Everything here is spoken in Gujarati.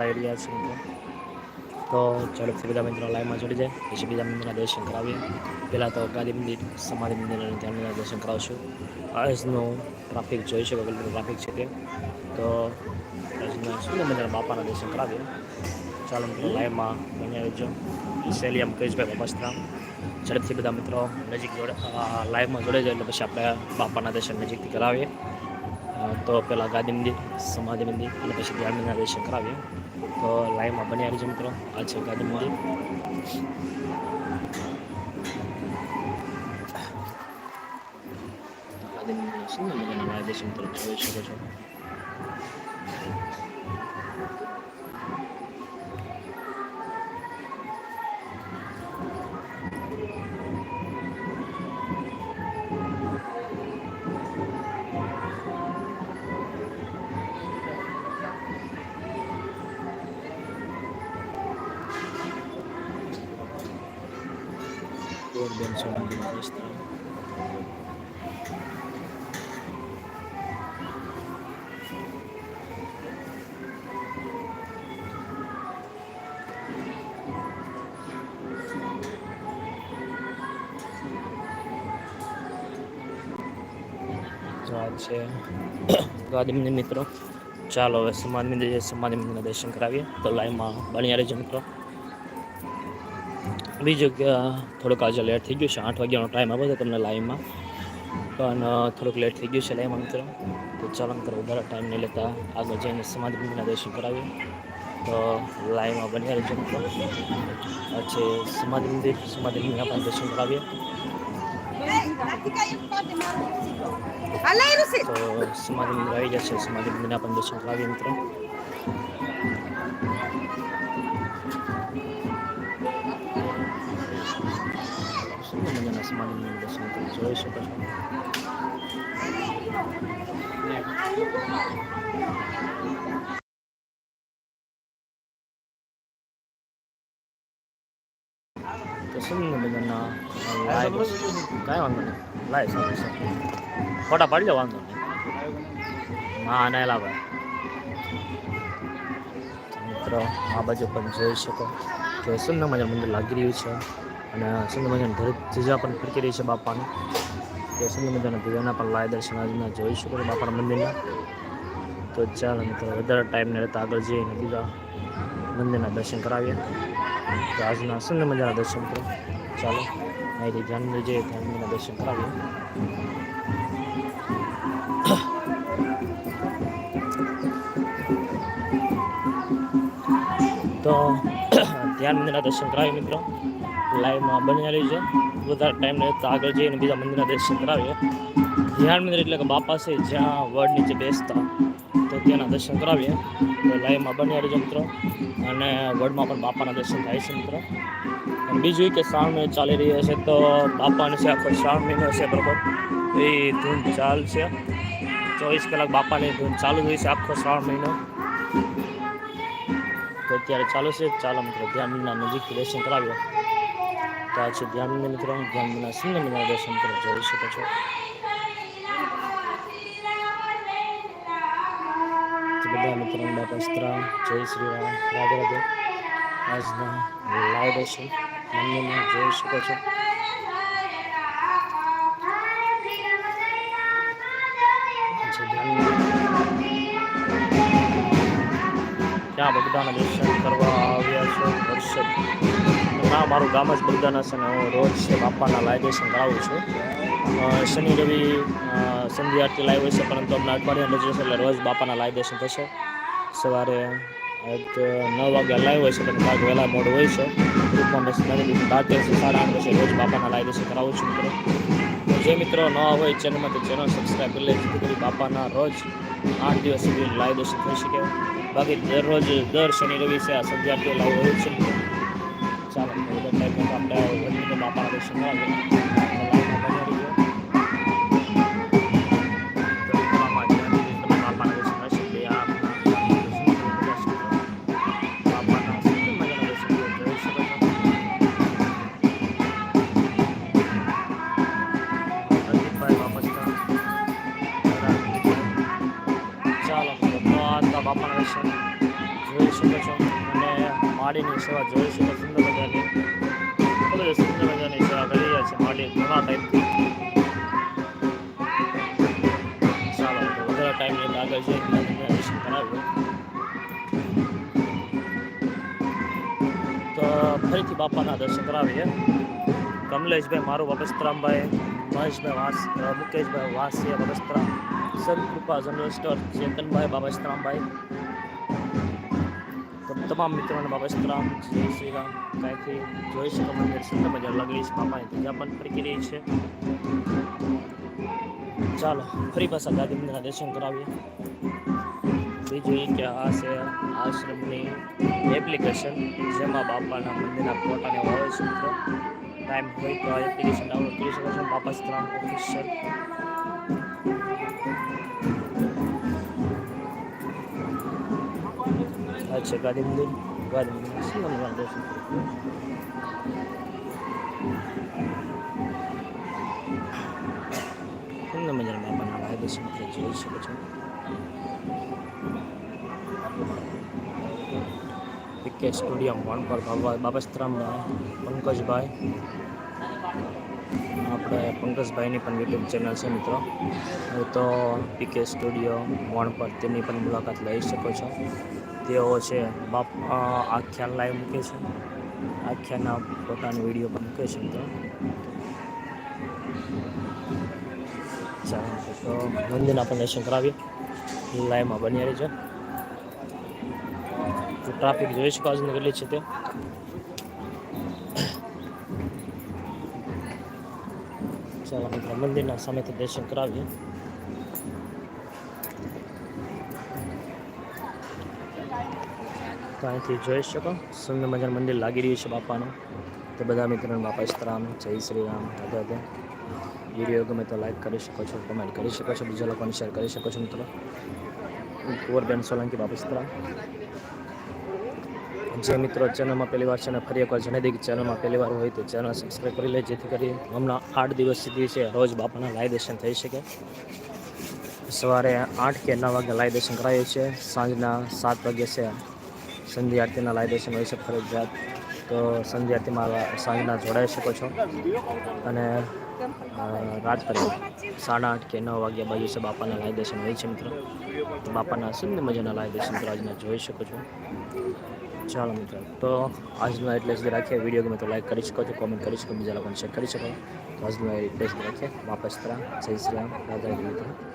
આવી છે તો ઝડપથી બધા મિત્રો લાઈવમાં જોડી જાય. પછી બીજા મંદિરના દર્શન કરાવીએ. પહેલાં તો ગાંધી મંદિર, સમાધિ મંદિર અને ધ્યાન મંદિરના દર્શન કરાવશું. આજનો ટ્રાફિક જોઈ શકો કેટલું ટ્રાફિક છે તે. તો સુંદર મજાના બાપાના દર્શન કરાવીએ. ચાલો મિત્રો લાઈવમાં બન્યા રહેજો. સેલિયમ કહીશભાઈ બાપાસ્ત્રામ ઝડપથી બધા મિત્રો નજીક જોડે લાઈવમાં જોડે જાય એટલે પછી આપણે બાપાના દર્શન નજીકથી કરાવીએ. તો પહેલાં ગાંધી મંદિર, સમાધિ મંદિર અને પછી ધ્યાન મંદિરના દર્શન કરાવીએ. તો લાઈવમાં બન્યા રહીજો મિત્રો. આ છે મંદિર સુંદર મજાના લાઈવ દર્શન મિત્રો. જોઈ શકો છો. Urban Surrounding District. આ છે ગાંધી મંદિર મિત્રો ચાલો હવે સમાધિ મંદિર છે સમાધિ મંદિરના દર્શન કરાવીએ તો લાઈવમાં બન્યા રહેજો મિત્રો બીજું કે થોડુંક આજે લેટ થઈ ગયું છે. આઠ વાગ્યાનો ટાઈમ આવ્યો હતો તમને લાઈવમાં પણ થોડુંક લેટ થઈ ગયું છે લાઈવમાં મિત્રો. તો ચાલો મિત્રો વધારે ટાઈમ નહીં લેતા. આગળ જઈને મંદિરના દર્શન કરાવીએ. તો લાઈવમાં બન્યા રહેજો મિત્રો. પછી છે સમાધિ મંદિર, સમાધિ મંદિરના પણ દર્શન કરાવીએ. તો સમાધિ મંદિર આવી જશે. સમાધિ મંદિરના પણ દર્શન કરાવીએ મિત્રો. સમાધિ મંદિર દર્શન તમે જોઈ શકો કાંઈ વાંધો નહીં લાઈવ સારું ફોટા પાડી લો વાંધો નહીં ના ના લાવે મિત્રો આ બાજુ પણ જોઈ શકો કે સુંદર મજા મંદિર લાગી રહ્યું છે અને સુંદર મજાની ધરી ધજા પણ ફરકી રહી છે બાપાની. તો સુંદર મજાના ધજાના પણ લાય દર્શન આજના જોઈ શકો છો બાપાના મંદિરના. તો ચાલો મિત્રો વધારે ટાઈમને રહેતા આગળ જઈને બીજા મંદિરના દર્શન કરાવીએ. તો આજના સુંદર મજાના દર્શન કરો. ચાલો, અહીંથી ધ્યાન જઈએ મંદિરના દર્શન કરાવીએ. તો ધ્યાન મંદિરના દર્શન કરાવીએ મિત્રો. લાઈવમાં બની રહી છે. વધારે ટાઈમ રહે તો આગળ જઈને બીજા મંદિરના દર્શન કરાવીએ. ધ્યાન મંદિર એટલે કે બાપા છે, જ્યાં વડ નીચે બેસતા. તો ત્યાંના દર્શન કરાવીએ. તો લાઈવમાં બની રહી છે મિત્રો. અને વડમાં પણ બાપાના દર્શન થાય છે મિત્રો. અને બીજું કે શ્રાવણ મહિનો ચાલી રહ્યો છે, તો બાપાને છે આખો શ્રાવણ મહિનો છે બરોબર. એ ધૂન ચાલશે ચોવીસ કલાક બાપાની ધૂન ચાલુ હોય છે આખો શ્રાવણ મહિનો. તો અત્યારે ચાલુ છે. ચાલો મિત્રો, ધ્યાન નજીકથી દર્શન કરાવ્યો તો આ છે. ધ્યાન મિત્રો મંદિરના સુંદર મજાના દર્શન મિત્રો જોઈ શકો છો. બધા મિત્રો, બાપા સ્ત્રામ જય શ્રી રામ, રાધે રાધે. આજના લાઈવ દર્શન મંદિરમાં જોઈ શકો છો. ત્યાં બગદાના દર્શન કરવા આવ્યા છો દર્શન. ના, મારું ગામ જ બગદાના છે અને હું રોજ છે બાપાના લાઈવ દર્શન કરાવું છું. શનિ, રવિ સંધ્યા આરતી લાઈવ હોય છે, પરંતુ અમને અઠવાડિયા છે એટલે રોજ બાપાના લાઈવ દર્શન થશે. સવારે એક નવ વાગ્યા લાઈવ હોય છે, પણ કાંઈક વહેલા મોડ હોય છે. ગ્રુપમાં મેસેજ દીધું બાર દિવસે સાડા આઠ પછી રોજ બાપાના લાઈવ દર્શન કરાવું છું, મિત્રો. જે મિત્રો નવા હોય ચેનલમાં, તો ચેનલ સબસ્ક્રાઈબ કરી લે જેથી કરી બાપાના રોજ આઠ દિવસ સુધી લાઈવ દર્શન થઈ શકે બાકી દરરોજ દર શનિ રવિ છે, આ સંધ્યા આરતી લાઈવ હોય છે. ચાલો આપણે દર્શન અને માડીની સેવા જોઈ છે સુંદર મજાની ખૂબ સુંદર મજાની સેવા કરી રહ્યા છે માડી, ઘણા ટાઈમથી ચાલો વધારે ટાઈમ આગળ છે તો ફરીથી બાપાના દર્શન કરાવીએ. કમલેશભાઈ, મારું બપસ્તરામભાઈ મહેશભાઈ વાસ મુકેશભાઈ વાસિયા બપસ્તરામ સંત કૃપા જનરલ સ્ટોર ચેતનભાઈ બાબસ્તરામભાઈ તમામ મિત્રોને બાબસ્તરામ જય શ્રી રામ. કાંઈથી જોઈ શકો મંદિર સુંદર મજા લાગણી છે બાપાની પૂજા પણ ફરી રહી છે. ચાલો, ફરી પાછા મંદિરના દર્શન કરાવીએ. બીજું એ કે આ છે આશ્રમની એપ્લિકેશન જેમાં બાપાના મંદિરના ફોટાને વાવે છે ટાઈમ હોય તો આ એપ્લિકેશન ડાઉનલોડ કરી શકો છો. બાપા સ્ત્રામ ઓફિશિયલ છે ગાંધી મંદિર ગાંધી મંદિર શું નામ લાગે છે? સુંદર મજાના બાપાના વાયદે છે મિત્રો જોઈ શકો છો પીકે સ્ટુડિયમ વન પર બાબા બાબસ્તરામભાઈ પંકજભાઈ. આપણે પંકજભાઈની પણ યુટ્યુબ ચેનલ છે મિત્રો. તો પીકે સ્ટુડિયો વણ પર તેની પણ મુલાકાત લઈ શકો છો. તેઓ છે, બાપ આખ્યાન લાઈવ મૂકે છે. આખ્યાનના પોતાની વીડિયો પણ મૂકે છે તો ચાલો, તો મંદિરના પણ દર્શન કરાવીએ. લાઈવમાં બની રહેજો. તો ટ્રાફિક જોઈ શકો આજની કેટલી છે તે. ચાલો મિત્રો, મંદિરના સામેથી દર્શન કરાવીએ. તો અહીંથી જોઈ શકો. સુંદર મજાનું મંદિર લાગી રહ્યું છે બાપાનું. તો બધા મિત્રોને બાપા ઇસ્તરામ જય શ્રી રામ, રાધે વીડિયો ગમે તો લાઈક કરી શકો છો કમેન્ટ કરી શકો છો, બીજા લોકોને શેર કરી શકો છો મિત્રો. કુંવરબેન સોલંકી બાપા ઇસ્તરામ જે મિત્રો ચેનલમાં પહેલી વાર છે અને ફરી એકવાર જણાવી ચેનલમાં પહેલી વાર હોય તો ચેનલ સબસ્ક્રાઈબ કરી લે જેથી કરી હમણાં આઠ દિવસ સુધી છે રોજ બાપાના લાઈવ દર્શન થઈ શકે. સવારે આઠ કે નવ વાગે લાઈવ દર્શન કરાવીએ છીએ સાંજના સાત વાગે છે સંધ્યા આરતીના લાઈવ દર્શન હોય છે ફરજિયાત. તો સંધ્યા આરતીમાં સાંજના જોડાઈ શકો છો. અને રાત રાત્રે સાડા આઠ કે નવ વાગ્યા બાજુ છે બાપાના લાઈવ દર્શન હોય છે મિત્રો. તો બાપાના સુંદર મજાના લાઈવ દર્શન મિત્રો આજના જોઈ શકો છો. ચાલો મિત્રો. તો આજનો એટલે સુધી રાખીએ વીડિયો. ગમે તો લાઈક કરી શકો છો કોમેન્ટ કરી શકો બીજા લોકોને શેર કરી શકો તો આજનો એટલે સુધી રાખીએ. વાપસ તરા જય શ્રી રામ. રાધા.